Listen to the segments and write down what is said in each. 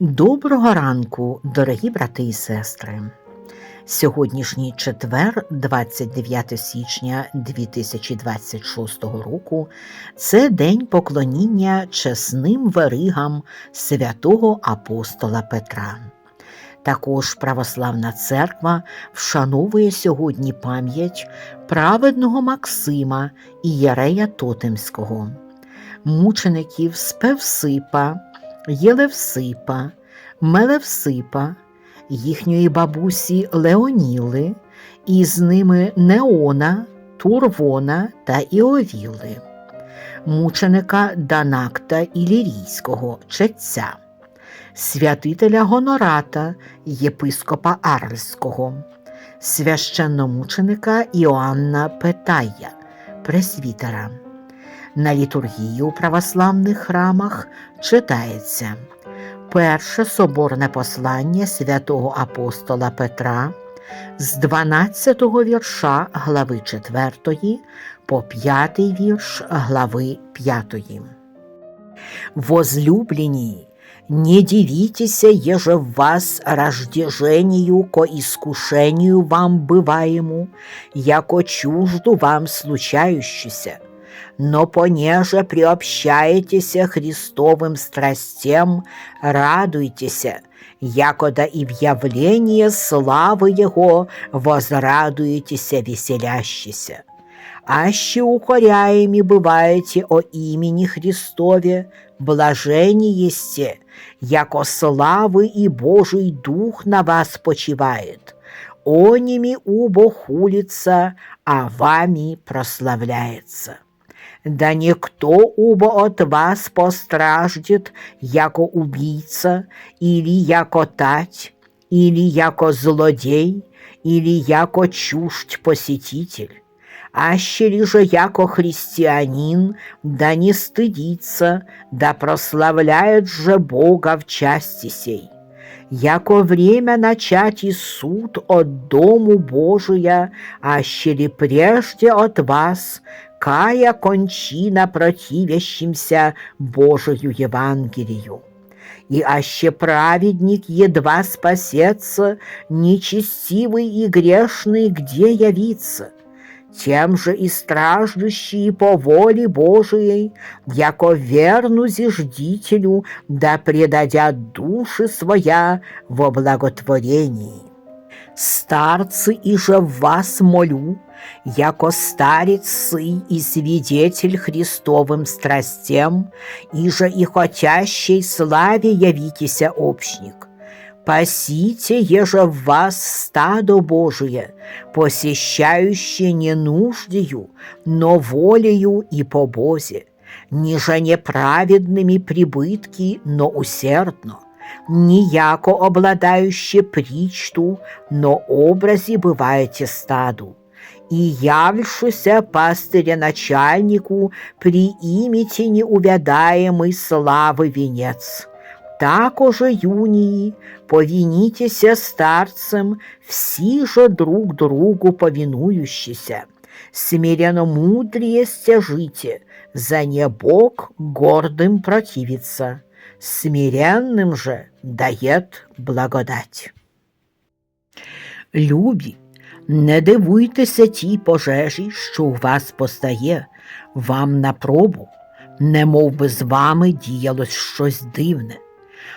Доброго ранку, дорогі брати і сестри. Сьогоднішній четвер, 29 січня 2026 року, це день поклоніння чесним веригам святого апостола Петра. Також православна церква вшановує сьогодні пам'ять праведного Максима і Єрея Тотемського, мучеників Спевсипа, Єлевсипа, Мелевсипа, їхньої бабусі Леоніли, і з ними Неона, Турвона та Іовіли, мученика Данакта Ілірійського чеця, святителя Гонората, єпископа Арльського, священномученика Іоанна Петая, пресвітера. На літургії у православних храмах читається перше соборне послання святого апостола Петра з 12 вірша глави 4 по 5 вірш глави 5. Возлюблені, не дивитеся, еже в вас рождежению ко искушению вам бываему, яко чужду вам случающийся, но понеже приобщаетеся Христовым страстям, радуйтеся, якода и в явление славы Его возрадуетеся веселящися. Аще укоряеми бываете о имени Христове, блажени есте, яко славы и Божий Дух на вас почивает. Оними убо хулится, а вами прославляется. Да никто убо от вас постраждет, яко убийца, или яко тать, или яко злодей, или яко чуждь посетитель. Аще же яко христианин, да не стыдится, да прославляет же Бога в части сей. Яко время начать и суд от дому Божия, аще ли прежде от вас, кая кончина противящимся Божию Евангелию. И аще праведник едва спасется, нечестивый и грешный где явится? Тем же и страждущие по воле Божией, яко верну зиждителю, да предадят души своя во благотворении. Старцы и же вас молю, яко старец сы и свидетель Христовым страстям, и же и хотящей славе явитеся общник. Пасите, еже в вас стадо Божие, посещающее не нуждею, но волею и по Бозе, ниже неправедными прибытки, но усердно, ніяко обладающее причту, но образи бываете стаду. И явившися пастыря начальнику, приимите неувядаемый славы венец. Такоже юнії, повінітеся старцем, всі же друг другу повинующіся. Смиренно мудрее стяжите, за небок гордым противится, смиренным же дает благодать. Любі, не дивуйтеся тій пожежі, що у вас постає, вам на пробу, не мов би з вами діялось щось дивне.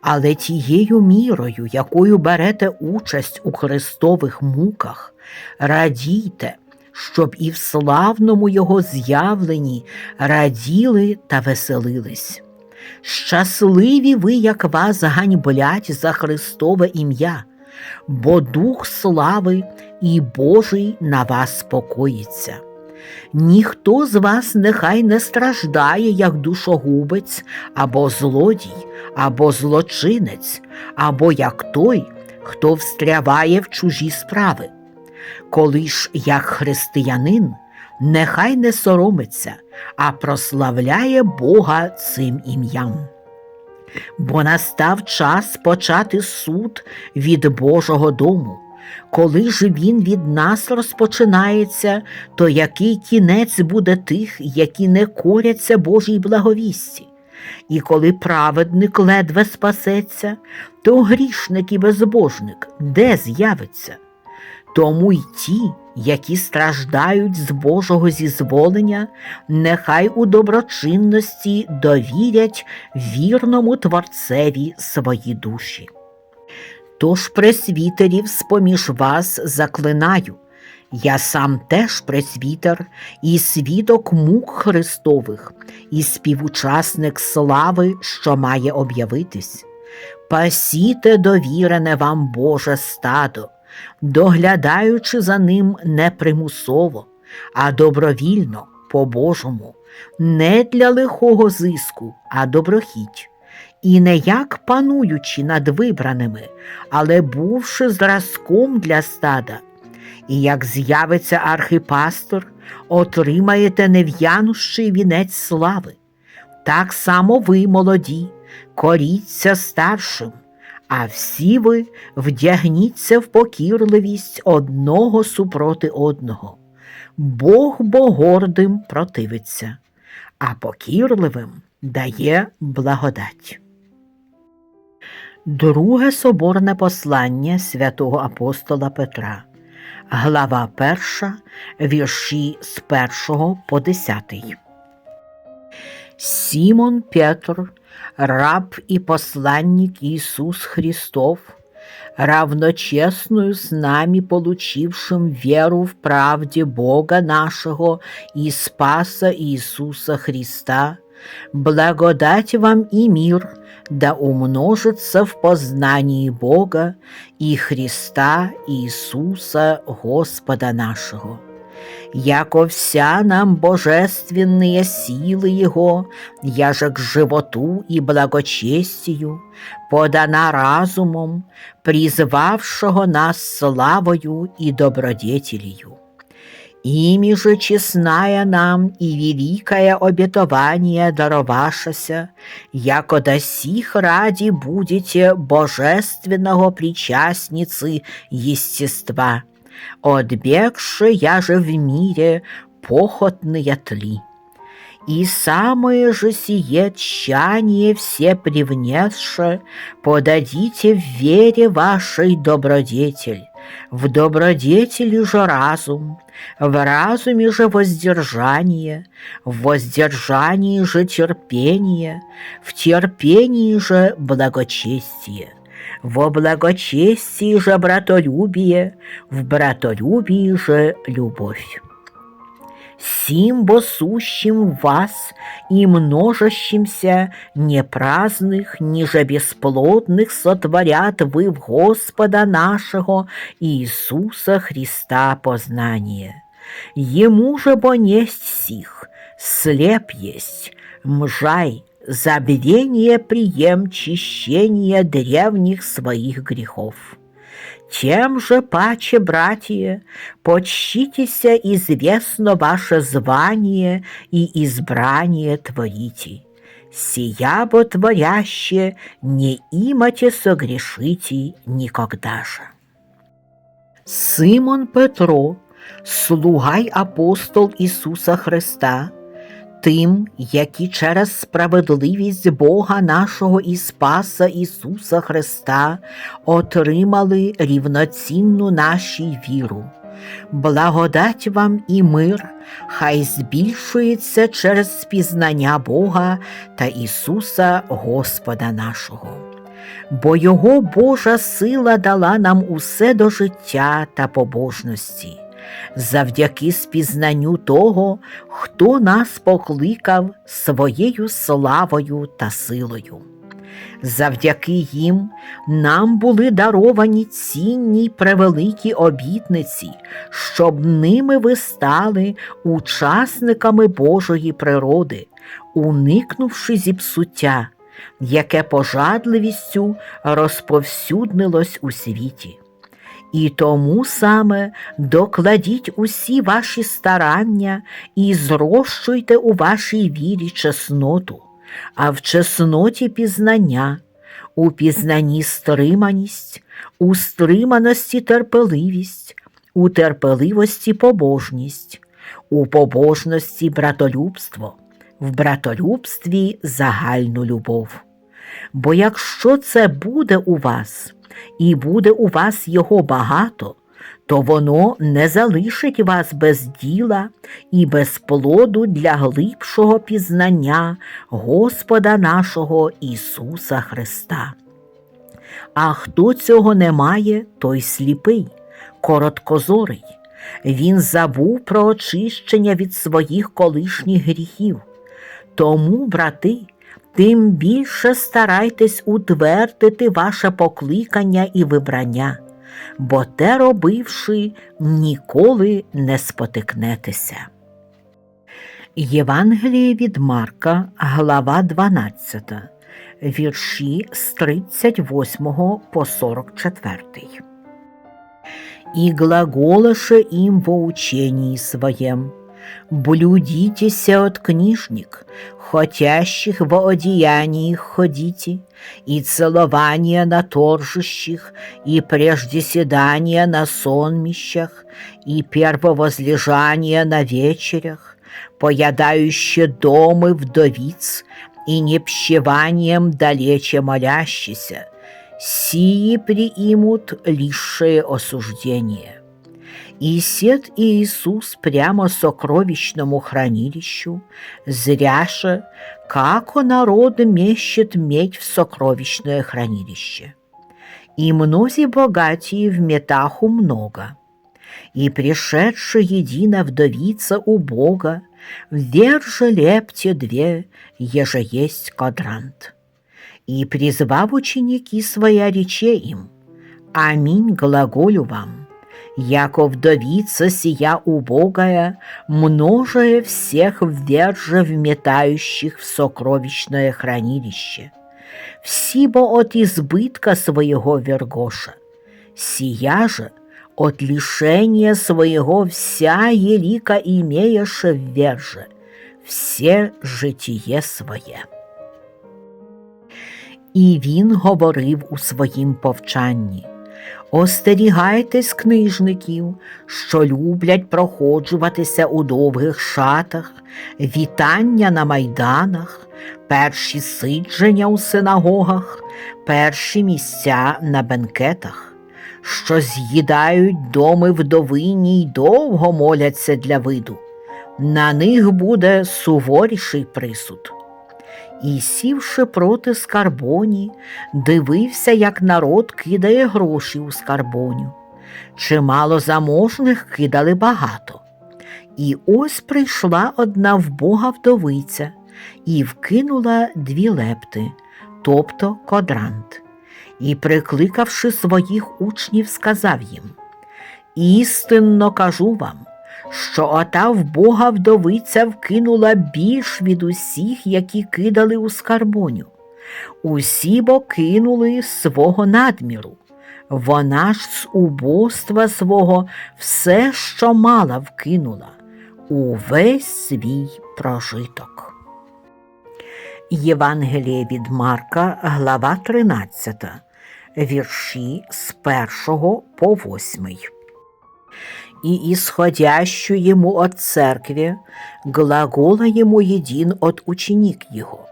Але тією мірою, якою берете участь у Христових муках, радійте, щоб і в славному Його з'явленні раділи та веселились. Щасливі ви, як вас ганьблять за Христове ім'я, бо Дух слави і Божий на вас спокоїться. Ніхто з вас нехай не страждає, як душогубець, або злодій, або злочинець, або як той, хто встряває в чужі справи. Коли ж, як християнин, нехай не соромиться, а прославляє Бога цим ім'ям. Бо настав час почати суд від Божого дому. Коли ж він від нас розпочинається, то який кінець буде тих, які не коряться Божій благовісті? І коли праведник ледве спасеться, то грішник і безбожник де з'явиться? Тому й ті, які страждають з Божого зізволення, нехай у доброчинності довірять вірному Творцеві свої душі. Тож пресвітерів з-поміж вас заклинаю, я сам теж пресвітер, і свідок мук Христових, і співучасник слави, що має об'явитись. Пасіте довірене вам Боже стадо, доглядаючи за ним не примусово, а добровільно, по-божому, не для лихого зиску, а доброхіть, і не як пануючи над вибраними, але бувши зразком для стада. І як з'явиться архипастор, отримаєте нев'янущий вінець слави. Так само ви, молоді, коріться старшим, а всі ви вдягніться в покірливість одного супроти одного. Бог бо гордим противиться, а покірливим дає благодать. Друге соборне послання святого апостола Петра, глава 1, вірші з 1 по 10. Сімон Петр, раб и посланник Иисус Христов, равночестную с нами получившим веру в правде Бога нашего и Спаса Иисуса Христа, благодать вам и мир да умножится в познании Бога и Христа Иисуса Господа нашего яко вся нам божественные силы Его, яже к животу и благочестию, подана разумом, призвавшего нас славою и добродетелью. Ими же честная нам и великое обетование даровашася, яко до сих ради будете божественного причастницы естества, отбегши я же в мире похотные тли. И самое же сие тщание все привнесше подадите в вере вашей добродетель, в добродетели же разум, в разуме же воздержание, в воздержании же терпение, в терпении же благочестие во благочестии же братолюбие, в братолюбии же любовь. Сим бо сущим в вас и множащимся не праздных, ниже бесплодных сотворят вы в Господа нашего Иисуса Христа познание. Ему же бо несть сих, слеп есть, мжай, забвение прием чищения древних своих грехов. Тем же паче, братья, почтитеся известно ваше звание и избрание творите. Сия бо творяще не имате согрешите никогда же. Симон Петро, слуга й апостол Ісуса Христа, тим, які через справедливість Бога нашого і Спаса Ісуса Христа отримали рівноцінну нашій віру. Благодать вам і мир, хай збільшується через спізнання Бога та Ісуса Господа нашого. Бо Його Божа сила дала нам усе до життя та побожності завдяки спізнанню того, хто нас покликав своєю славою та силою. Завдяки їм нам були даровані цінні й превеликі обітниці, щоб ними ви стали учасниками Божої природи, уникнувши зіпсуття, яке пожадливістю розповсюднилось у світі. І тому саме докладіть усі ваші старання і зрощуйте у вашій вірі чесноту, а в чесноті пізнання, у пізнанні стриманість, у стриманості терпеливість, у терпеливості побожність, у побожності братолюбство, в братолюбстві загальну любов. Бо якщо це буде у вас, і буде у вас його багато, то воно не залишить вас без діла і без плоду для глибшого пізнання Господа нашого Ісуса Христа. А хто цього не має, той сліпий, короткозорий. Він забув про очищення від своїх колишніх гріхів. Тому, брати, тим більше старайтесь утвердити ваше покликання і вибрання, бо те робивши, ніколи не спотикнетеся. Євангеліє від Марка, глава 12, вірші з 38 по 44. «И глаголаше им во учении своем, блюдитеся от книжник, хотящих во одеяниях ходите, и целования на торжищах, и прежде седания на сонмищах, и первовозлежания на вечерях, поядающие домы вдовиц, и непщеванием далече молящийся, сии приимут лишее осуждение. И сед Иисус прямо сокровищному хранилищу, зряше, како народ мещет медь в сокровищное хранилище. И мнози богатии в метаху много. И пришедшая едина вдовица у Бога, вверх же лепте две, еже есть квадрант и, призвав ученики своя, рече им, «Аминь глаголю вам, яко вдовица сия убогая, множая всех вверже вметающих в сокровищное хранилище, всибо от избытка своего вергоша, сия же от лишения своего вся елика имеяше вверже, все житие своє». І він говорив у своїм повчанні Остерігайтесь книжників, що люблять проходжуватися у довгих шатах, вітання на майданах, перші сидження у синагогах, перші місця на бенкетах, що з'їдають доми вдовині й довго моляться для виду. На них буде суворіший присуд і, сівши проти скарбоні, дивився, як народ кидає гроші у скарбоню. Чимало заможних кидали багато. І ось прийшла одна вбога вдовиця і вкинула дві лепти, тобто кодрант, і, прикликавши своїх учнів, сказав їм Істинно кажу вам, що ота в Бога вдовиця вкинула більш від усіх, які кидали у скарбоню. Усі бо кинули свого надміру. Вона ж з убоства свого все, що мала, вкинула, увесь свій прожиток. Євангеліє від Марка, глава 13, вірші з 1 по 8 и исходящую ему от церкви, глагола ему един от ученик его.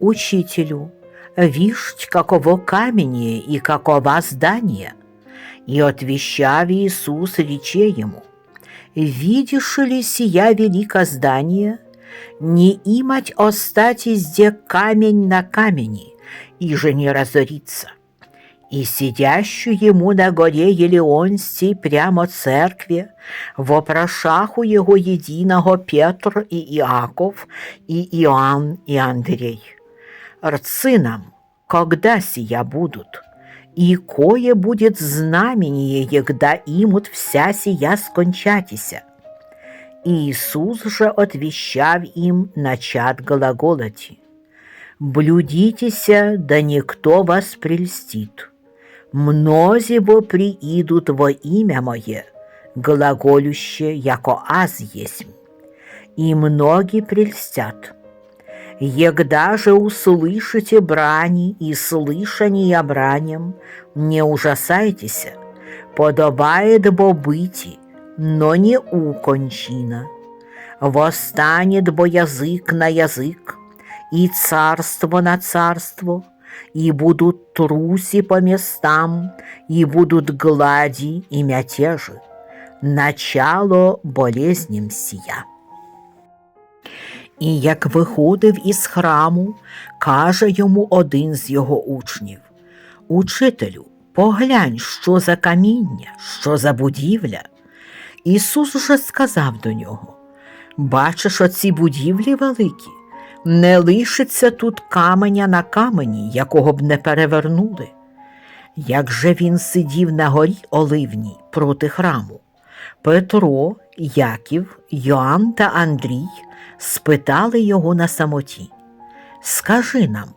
Учителю, вишь, каково камение и какова здание. И отвещав Иисус рече ему, видишь ли сия велика здание, не имать остать изде камень на камени, и же не разориться и сидящую ему на горе Елеонстій прямо церкві, вопрошах у його єдиного Петр і Іаков, і Іоанн і Андрей. Рцы нам, когда сия будут, и кое будет знамение, егда имут вся сия скончатися. Иисус же отвещав им начат глаголати. Блюдитеся, да никто вас прельстит Мнози бо приидут во имя Мое, глаголюще, яко аз есть, и многие прельстят. Егда же услышите брани и слышание браням, не ужасайтесь, подобает бо быти, но не укончина. Восстанет бо язик на язик, и царство на царство, и будут труси по местам, и будут глади и мятежи. Начало болезням сія. І як виходив із храму, каже йому один з його учнів: Учителю, поглянь, що за каміння, що за будівля. Ісус уже сказав до нього: Бачиш оці будівлі великі, не лишиться тут каменя на камені, якого б не перевернули. Як же він сидів на горі Оливній проти храму, Петро, Яків, Йоанн та Андрій спитали його на самоті. Скажи нам,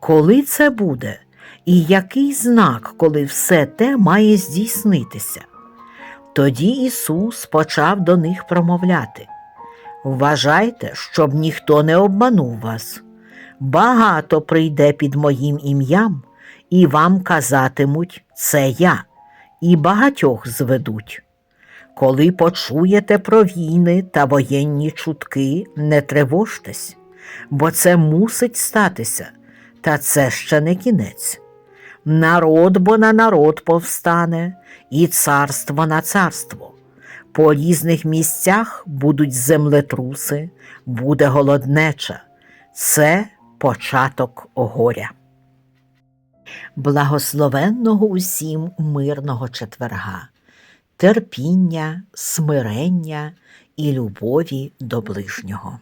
коли це буде, і який знак, коли все те має здійснитися? Тоді Ісус почав до них промовляти. Вважайте, щоб ніхто не обманув вас. Багато прийде під моїм ім'ям, і вам казатимуть це я, і багатьох зведуть. Коли почуєте про війни та воєнні чутки, не тривожтесь, бо це мусить статися, та це ще не кінець. Народ бо на народ повстане, і царство на царство. По різних місцях будуть землетруси, буде голоднеча. Це початок горя. Благословенного усім мирного четверга, терпіння, смирення і любові до ближнього.